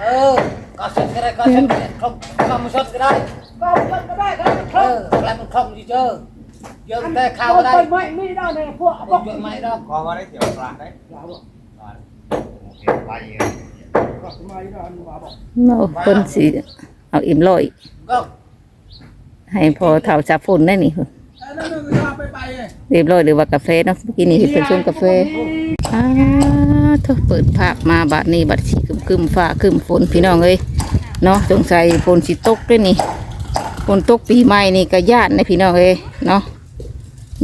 เออก็เสร็จก็ได้ก็เสร็จก็ได้ครบก็มาชดก็ได้ก็ก็ก็ได้ก็ได้คเอรับอแล้วมันครบดีเจอเยอะแต่ข้าวได้ไม่ไม่ได้เลยพวกเอาบอกเยอะไม่ได้ขอว่าได้เสียวปลาได้ปลาโอเคไปเองก็ทำไมได้อันว่าบอกโน่เพิ่นสิเอาอิ่มลอยก็ให้พอเท่าจับฝนได้นี่นั่นนั่นไปไปเรียบร้อยหรือว่ากาแฟเนาะเมื่อกี้นี่เป็นช่วงกาแฟอ้าเธอเปิดภาพมาบัดนี้บัดสี คึมคึมๆฟ้าคึมฝนพี่น้องเอ้ยเนาะสงสัยฝนสิตกด้วยนี่ฝนตกปีใหม่นี่ก็ย่านนะพี่น้องเอ้ยเนาะ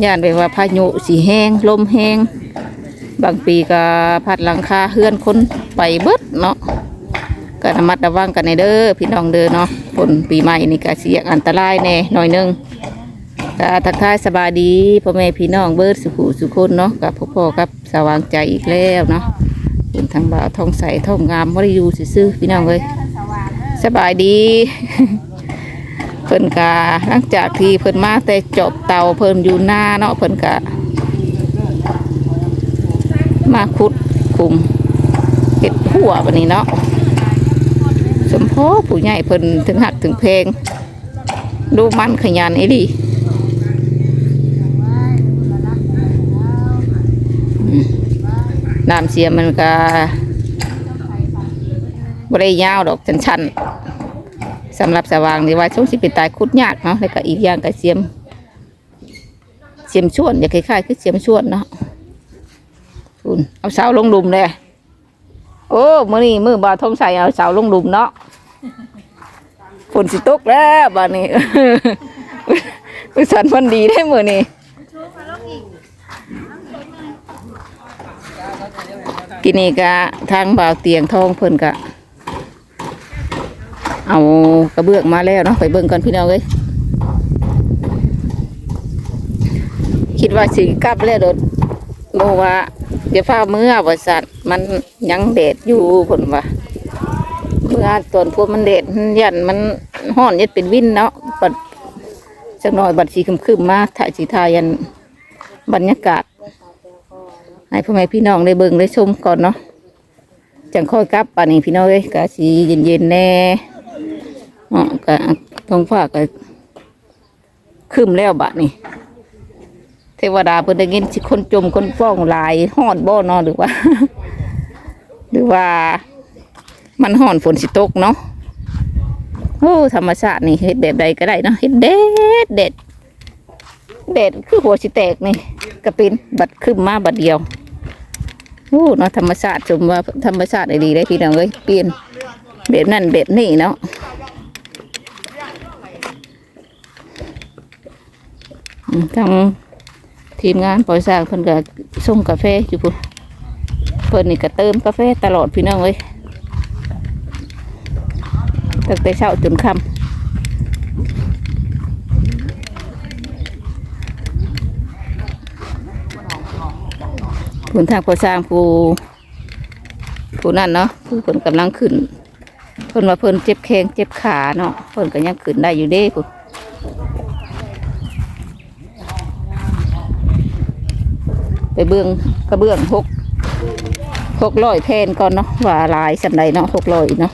ย่านไปว่าพายุสีแห้งลมแห้งบางปีก็พัดหลังคาเฮือนคนไปเบิดเนาะก็ระมัดระวังกันในเด้อพี่น้องเด้อเนาะฝนปีใหม่นี่ก็เสี่ยงอันตรายแน่หน่อยหนึงก็ทักทายสบายดีพ่อแม่พี่น้องเบิร์ดสุขุสุคนเนาะกับพ่อพ่อกับสว่างใจอีกแล้วเนาะ เป็นทางบ่าวทองใสทองงามไม่ได้อยู่ซื่อพี่น้องเลยสบายดีเพิ่นกาหลังจากที่เพิ่นมาแต่จบเตาเพิ่นอยู่หน้าเนาะเพิ่นกะมาขุดคุมเห็ดหัววันนี้เนาะสมพ่อผู้ใหญ่เพิ่นถึงหักถึงเพลงดูมันขยันไอ้ดิอืม น้ำเสียมันก็บริยาวดอกชันๆสำหรับสว่างนี่ว่าช่วงสิเป็นตายคุดยากเนาะแล้วก็อีกอย่างก็เสียม เสียมชวนอย่าคล้ายๆคือเสียมชวนเนาะคุณเอาเสาลงหลุมเลยโอ้มือนี้มือบาทงใส่เอาเสาลงหลุมเนาะฝนสิตกแล้วบ้านนี้อุสันพันดีได้มือนี้ กินนี่กะทางบ่าวเตียงทองเพิ่นกะเอากระเบื้องมาแล้วเนาะไปเบิ่งกันพี่น้องเอ้ยคิดว่าสิกลับแล้วโดดโมว่าเดี๋ยวฟ้าเมื่อบริษัทมันยังเดดอยู่เพิ่นว่าเมื่อตอนพวกมันเด็ดยันมันห่อนยัดเป็นวินเนาะบัดจักหน่อยบัดสีคึมๆมาถ่ายสีทายันบรรยากาศ ให้พ่อแม่พี่น้องได้เบิ่งได้ชมก่อนเนาะจังค่อยกลับป่านนี้พี่น้องเอ้ยกะสีเย็นๆแน่เนาะกะท้องฟ้าก็คึมแล้วบัดนี้เทวดาเพิ่นได้ยินสิคนจมคนฟ้องหลายฮอดบ่เนาะหรือว่า หรือว่า มันห่อนฝนสิตกเนาะโอ้ธรรมชาตินี่เฮ็ดแบบใดก็ได้เนาะเฮ็ดเด็ดเด็ด เด็ดคือหัวสิแตกนี่กระปินบัดขึ้นมาบัดเดียวโอ้เนาะธรรมชาติชมว่าธรรมชาติดีได้พี่น้องเอ้ยเปลี่ยนแบบนั่นแบบนี้เนาะทางทีมงานปล่อยสร้างเพิ่นก็ส่งกาแฟอยู่พุ่นเพิ่นนี่ก็เติมกาแฟตลอดพี่น้องเอ้ยตั้งแต่เช้าจนค่ำ คุณทางพอสร้างผู้ผู้นั่นเนาะผู้คนกำลังขึ้นเพิ่นว่าเพิ่นเจ็บแข้งเจ็บขาเนาะเพิ่นก็ยังขึ้นได้อยู่เด้คุณไปเบื้องกระเบื้องหกหกร้อยแผ่นก่อนเนาะว่าลายสันใดเนาะหกร้อยเนาะ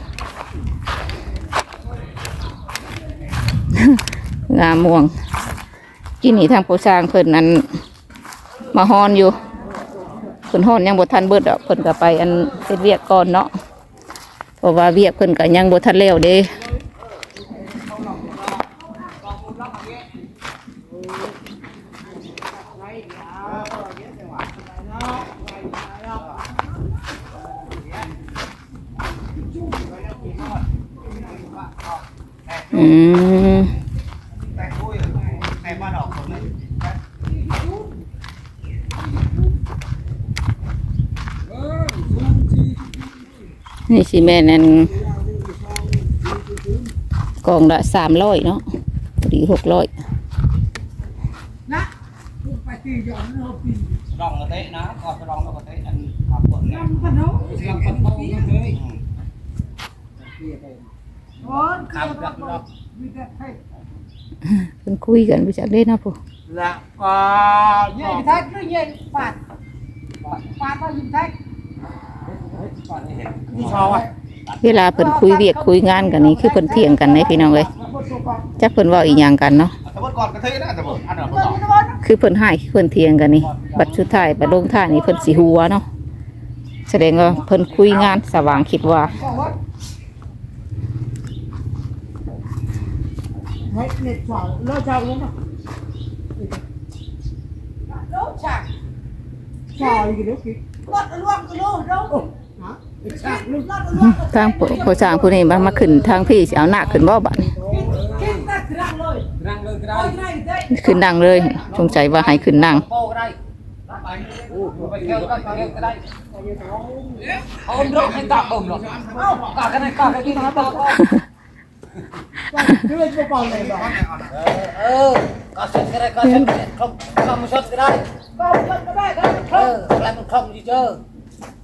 งามม่วงกินนี่ทางผู้สร้างเพิ่นนั้นมาฮอนอยู่ พิ่นฮอนยังบ่ทันเบิดดอกเพิ่นก็ไปอันเฮ็ดเวียกก่อนเนาะเพราะว่าเวียกเพิ่นก็ยังบ่ทันแล้วเด้อืม แต่คุยแต่มาดอกคนนึง นี่สิแม่นอันกล่องละสามร้อยเนาะพอดีหกร้อยนะไปตีหย่อนเราปีลองกระเตะนะก็จะลองกระเตะอันขับคนเนี่ยนำกันเนาะเสียงคนโตเลยโอ้ยขับกับเรามีแต่ให้เพิ่นคุยกันไปจากเด้นะพ่อละก็เย็นแท็กหรือเย็นปาดปาดก็ยิงแท็ก ที่ชอบอะเวลาเพิ่นคุยเวียกคุยงานกันนี่คือเพิ่นเถียงกันเด้พี่น้องเอ้ยจักเพิ่นเว้าอีหยังกันเนาะสมมติก่อนกระเทยนะสมมติอันนั้นบ่ต่อคือเพิ่นให้คือเพิ่นเถียงกันนี่บัดสุดท้ายบัดลงท้ายนี่เพิ่นสิหัวเนาะแสดงว่าเพิ่นคุยงานสว่างคิดว่า Mấy ทางผู้สร้างผู้นี้มามาขึ้นทางพี่เอาหน้าขึ้นบ่บัดนี้ Kinh ta răng rồi รังเลยก็ได้ Ôi này đây ขึ้นนั่งเลยสงสัยว่าให้ขึ้นนั่ง Bồ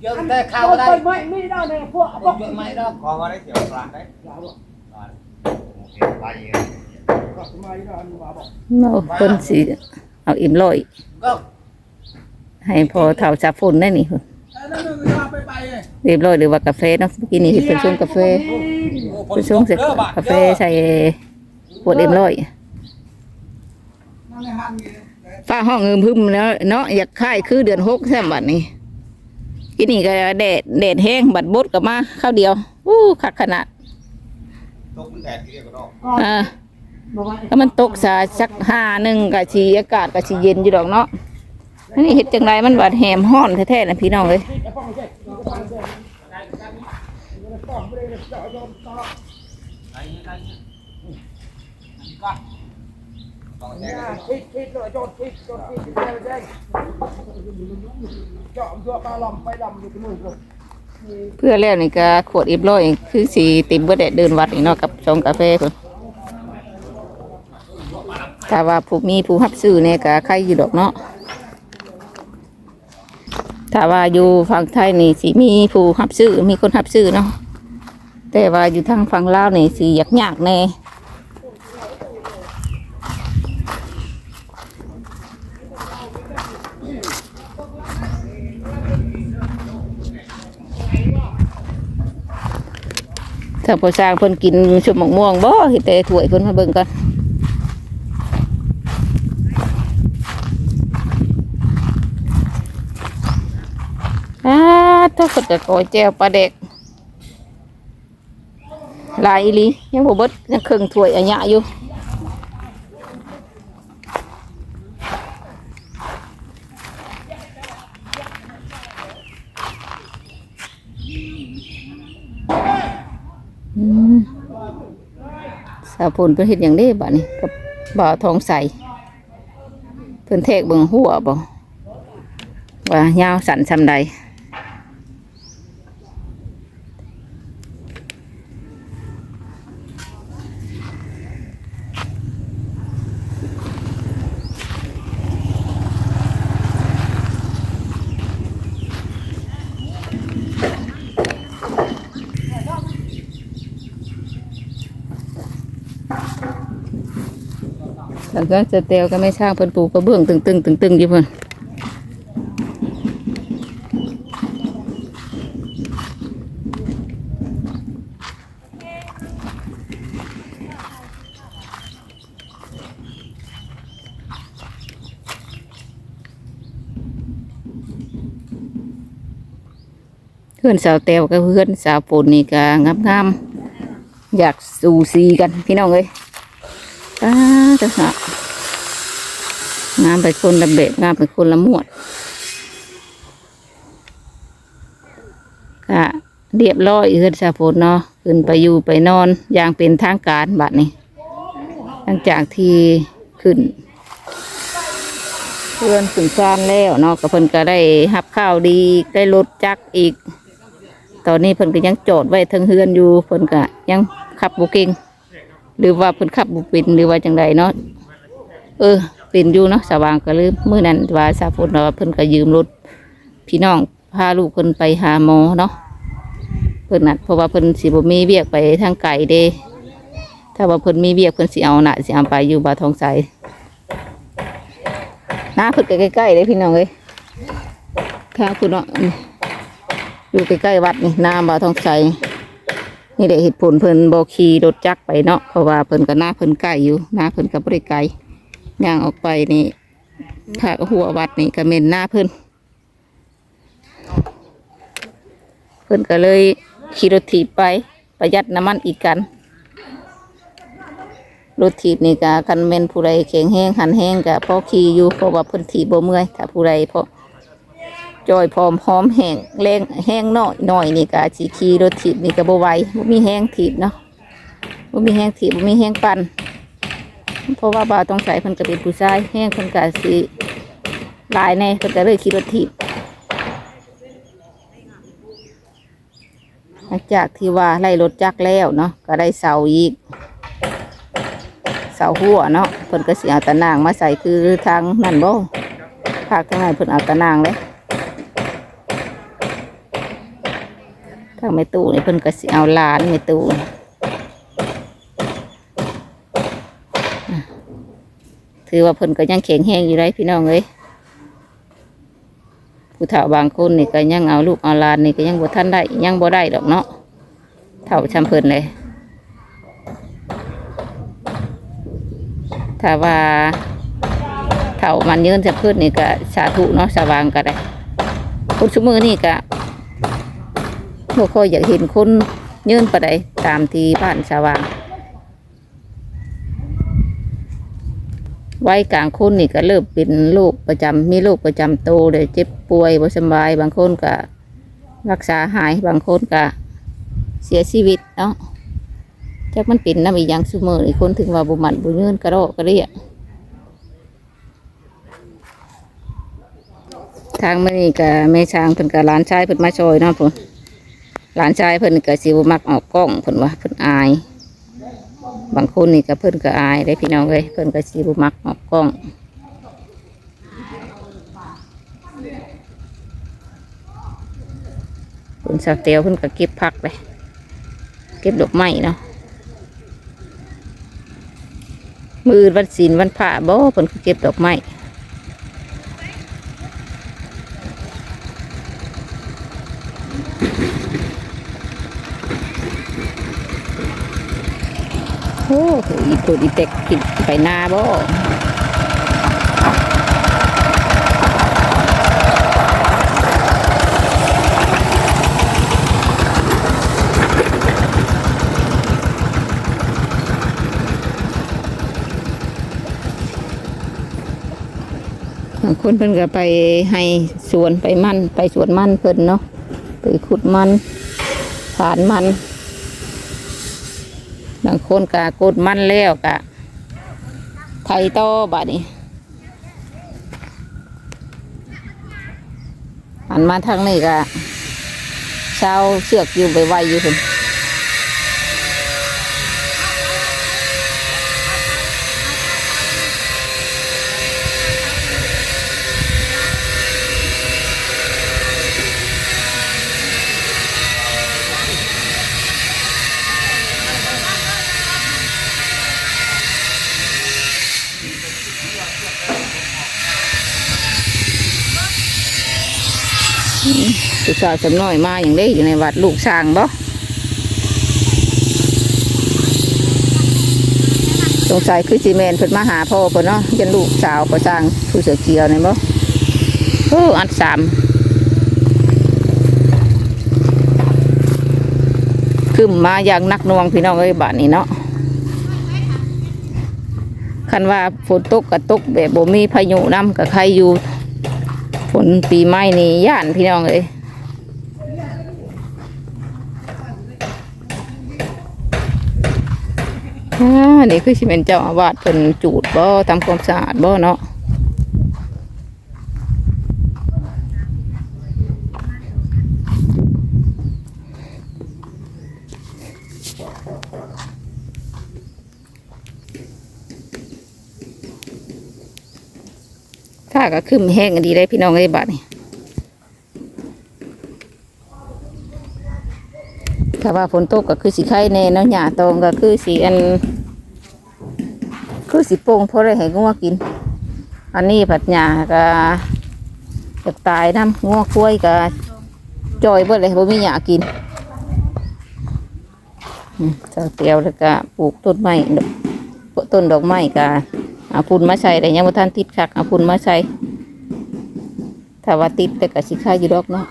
cái đây Lắp bánh Phải kêu các kêu cái đây Ôm rộng hay tạm ôm rồi Cả cái này cả cái kia nó tạm ôm Cứ lên cho vào này bảo Ờ Cả sân cái đây cả sân cái này Không Không một sân cái đây Không sân cái đây không Ờ Lại một không gì chưa Giờ cái đây khao cái đây Mày mày đâu này phụ Không chuyện mày đâu กองมาได้เสียวปลาได้ปลาโอเคไปเอง Mày đâu anh bảo bảo เนาะเพิ่นสิเอาอิ่มร้อย Không ให้พอเท่าจับฝุ่นได้นี่ Ê, nó đừng cho bay bay này เรียบร้อยหรือว่ากาแฟเนาะเมื่อกี้นี่เพิ่นชงกาแฟเพิ่นชงเสร็จกาแฟใส่ขวดเอ็มร้อย Nó này hạn gì đấy ฟ้าห้องอึมพึมแล้วเนาะอยากค่ายคือเดือนหกแซมบัดนี้ กินนี่ก็แดดแดดแห้งบัดบดกลับมาข้าวเดียวอู้คักขนาดตกมันแดดที่เรียกก็ต้อง Con อ่า Bảo vậy ถ้ามันตกสาสักห้าหนึ่งกะชีอากาศกะชีเย็นอยู่ดอกเนาะอันนี้เฮ็ดจังไรมันบาดแหมห้อนแท้ๆนะพี่น้องเลยต้ องแดด Nhà, thịt thịt rồi chột thịt chột thịt thịt đây đây chọn dựa ba lòng bay lòng được cái mùi rồi เพื่อแล้วนี่ก็ขวดอ็มร้อยคือสีติมเบ่ได้เดินวัดนี่เนาะกับชงกาแฟเพิ่นถ้าว่าผู้มีผู้รับซื้อเนี่ยก็ใครอยู่ดอกเนาะถ้าว่าอยู่ฝั่งไทยนี่สิมีผู้รับซื้อมีคนรับซื้อเนาะแต่ว่าอยู่ทางฝั่งลาวนี่สิยากยากแน่ ถ้าพอสร้างเพิ่นกินชุบหมกม่วงบ่เห็นแต่ถ้วยเพิ่นมาเบิ่งก่อนอาถ้าเพิ่นก็ก่อยแจวปลาเด็กลายอีลียังบ่เบิดยังครึ่งถ้วยอันยะอยู่ สาวผลเพิ่นเห็ดอย่างนี้บ่เนี่กับบ่าวทองใสเพิ่นเทกเบิ่งหัวบ่ว่ายาวสันซำใด แล้วก็จะเตียวก็ไม่ช่างเพิ่นปูกระเบื้องตึงๆตึงๆอยู่เพิ่นเพื่อนสาวเตียวกับเพื่อนสาวปูนนี่ก็งามๆอยากสูสีกันพี่น้องเอ้ยตาจะหะ งามไปคนละแบบงามไปคนละหมวดก็เรียบร้อยเอือนสาฝนเนาะขึ้นไปอยู่ไปนอนอย่างเป็นทางการบัดนี้หลังจากที่ขึ้นเพื่อนขึ้นซานแล้วเนาะก็เพิ่นก็ได้หับข้าวดีได้รถจักอีก ตอนนี้เพิ่นก็ยังจอดไว้ทั้งเฮือนอยู่เพิ่นก็ยังขับบุก่งหรือว่าเพิ่นขับบุป็นหรือว่าจังใดเนาะเออ เป็นอยู่เนาะสว่างก็ลืมมื้อนั้นว่าสาฝนว่าเพิ่นก็ยืมรถพี่น้องพาลูกเพิ่นไปหาหมอเนาะเพิ่นน่ะเพราะว่าเพิ่นสิบ่มีเวียกไปทางไกลเด้ ถ้าว่าเพิ่นมีเวียกเพิ่นสิเอาหนะสิเอาไปอยู่บาทองใสน้าเพิ่นก็ใกล้ๆเลยพี่น้องเอ้ยข้างพุ่นเนาะอยู่ใกล้ๆวัดนี่น้าบาทองใสนี่แหละเหตุผลเพิ่นบ่ขี่รถจักรไปเนาะเพราะว่าเพิ่นก็หน้าเพิ่นใกล้อยู่หน้าเพิ่นก็บ่ได้ไกล ย่างออกไปนี่ถ้าหัววัดนี่ก็แม่นหน้าเพิ่นเพิ่นก็เลยขี่รถถีบไปประหยัดน้ำมันอีกกัน รถถีบนี่ก็คันแม่นผู้ใดแข็งแห้งหันแห้งก็พอขี่อยู่เพราะว่าเพิ่นถีบบ่เมื่อยถ้าผู้ใดพอจอยพร้อมหอมแห้งแรงแห้งน้อยหน้อยนี่ก็สิขี่รถถีบนี่ก็บ่ไหวบ่มีแห้งถีบเนาะบ่มีแห้งถีบบ่มีแห้งปั่น เพราะว่าบ่าวต้องใส่เพิ่นก็เป็นผู้ชายแห้งเพิ่นก็สิหลายแน่เพิ่นก็เลยขี่รถถีบหลังจากที่ว่าไล่รถจักแล้วเนาะก็ได้เสาอีกเสาหัวเนาะเพิ่นก็สิเอาตะนางมาใส่คือทางนั่นบ่ภาคทางไหนเพิ่นเอาตะนางเลยทางแม่ตู้นี่เพิ่นก็สิเอาลานแม่ตู้นี่อะ ถือว่าเพิ่นก็ยังแข็งแรงอยู่ได้พี่น้องเอ้ยผู้เฒ่าบางคนนี่ก็ยังเอาลูกเอาลานนี่ก็ยังบ่ทันได้ยังบ่ได้ดอกเนาะเฒ่าชำเพิ่นเลยถ้าว่าเถามันยืนจะพืชนี่ก็สาธุเนาะสว่างก็ได้คนสมือนี่ก็บ่ค่อยอยากเห็นคนยืนไปได้ตามที่บ้านสว่าง ไว้กลางคนนี่ก็เริ่มเป็นโรคประจำมีโรคประจำตัวเลยเจ็บป่วยบ่สบาย บางคนก็รักษาหายบางคนก็เสียชีวิตเนาะจักมันเป็นน้ำอีหยังซุมือนี่คนถึงว่าบุมันบุยืนกระโดกกระเรียทางมันนี่กับแม่ช้างเพิ่นกับหลานชายเพิ่นมาช่วยเนาะเพิ่นหลานชายเพิ่นก็สิบ่มักออกกล้องเพิ่นว่าเพิ่นอาย บางคนนี่ก็เพิ่นก็อายได้พี่น้องเลยเพิ่นก็สีบุมักออกกล้องเพิ่นสักเตียวเพิ่นก็เก็บผักเลยเก็บดอกไม้เนาะมือวันศีลวันพระบ่เพิ่นก็เก็บดอกไม้โอ้โหอี ตัวอีเต็กกินไปนาบ่คนเพิ่นก็ไปให้สวนไปมันไปสวนมันเพิ่นเนาะไปขุดมันผ่านมันางคนกะกดมันแล้วกะไทยต่อบัดนี้หันมาทางนี้ก็ชาวเชือกอยู่ไปไวอยู่คุณ ผู้สาวสำน้อยมาอย่างเด้อยู่ในวัดลูกช้างบ่สงสัยคือซีเมนเพิ่นมาหาพ่อเพิ่นเนาะยันลูกสาวก็สร้างผู้เสือเขียวนี่บ่โอ้อันสามขึ้นมาอย่างนักนวงพี่น้องเอ้ยบ้านนี้เนาะคันว่าฝนตกก็ตกแบบบ่มีพายุนํกับใครอยู่ฝนปีใหม่นี่ย่านพี่น้องเอ้ย อ่านี่คือสิเป็นเจ้าอาวาสเป็นจูดบ่ทำความสะอาดบ่เนาะถ้าก็ขึ้นแห้งกันดีได้พี่น้องเอ้บัดนี่ ถ้าว่าฝนตกก็คือสีไข่แน่เนาะหญ้าตองก็คือสีอัน คือสีโป่งเพราะอะไรให้งัวกิน อันนี้ผัดหญ้าก็จะตายน้ำงัวคุ้ยก็จอยเบิดเลยบ่มีหญ้ากินอืมเสาเตียวแล้วก็ปลูกต้นไม้ต้นดอกไม้ก็เอาพุ่นมาใส่แต่ยังบ่ทันติดคักเอาพุ่นมาใส่ถ้าว่าติดแต่ก็สิค่าอยู่ดอกเนาะ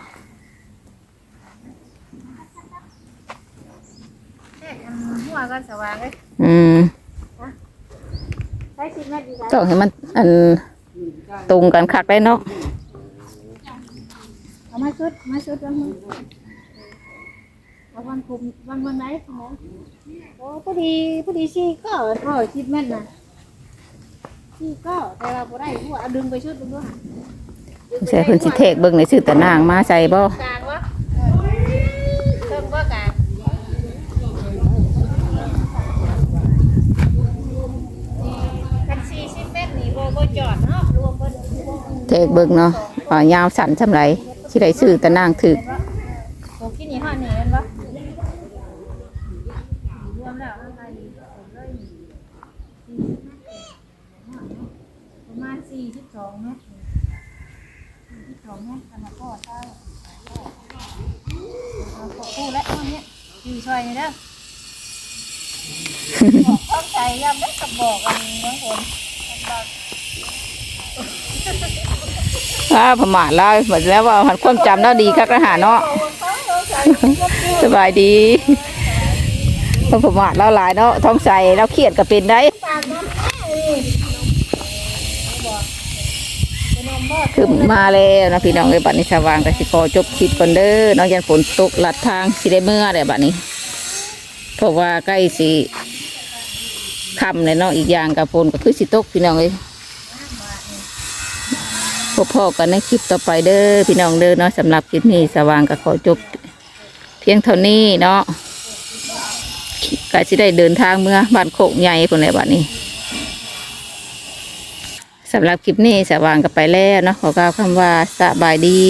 หัวกันสว่างเลยอืมใช้สิบเมตรดีกว่าต้องให้มันอันตรงกันคักได้เนาะเอามาชุดมาชุดวันมึงเอาวันคุมวันวันไหนคุณหมอโอ้พอดีพอดีสี่เก็ก็สิบเมตรนะสี่เก็แต่เราบ่ได้หัวเอาดึงไปชุดดึงด้วยใส่เพิ่นสิเทกเบิ่งในชื่อตะนางมาใส่บ่กลางวะเพิ่มว่ากลางกันสี่สิบเมตรนี่โบโบจอด เนาะรวมเพิ่นเทกเบิ่งเนาะอ่ายาวสั้นซำไรสิได้ชื่อตะนางถึกโอ้กินนี่ห่อนี่เห็นปะรวมแล้วอะไรเลยประมาณสี่สิบสองเมตรสี่สิบสองเมตรขนาดพ่อเท่าเอาขอคู่และตอนนี้อยู่ช่วยนี่เด้อบอกเข้าใจยังไม่กับบอกกันบางคน อ้าประมาทแล้วหมดแล้วว่าหันความจำเราดีคักนะหาเนาะ สบายดีเราประมาทเราหลายเนาะท้องใสเราเครียดก็เป็นได้ตามน้ำแม่นี่บอกเป็นนมบ่คือมาแล้วนะพี่น้องเลยบัดนี้สว่างแต่สิขอจบคลิปก่อนเด้อเน้องยันฝนตกหลัดทางสิได้เมื่อเลยบัดนี้ เพราะว่าใกล้สิค่ำเลยเนาะอีกอย่างกับฝนก็คือสิตกพี่น้องเลยพ บพ่อกันในคลิปต่อไปเด้อพี่น้องเด้อเนาะสำหรับคลิปนี้สว่างก็ขอจบ เพียงเท่านี้เนาะก็สิได้เดินทางเมื่อบ้านโคกใหญ่คนไหนบ้านี้สำหรับคลิปนี้สว่างก็ไปแล้วเนาะขอกล่าวคำว่าสบายดี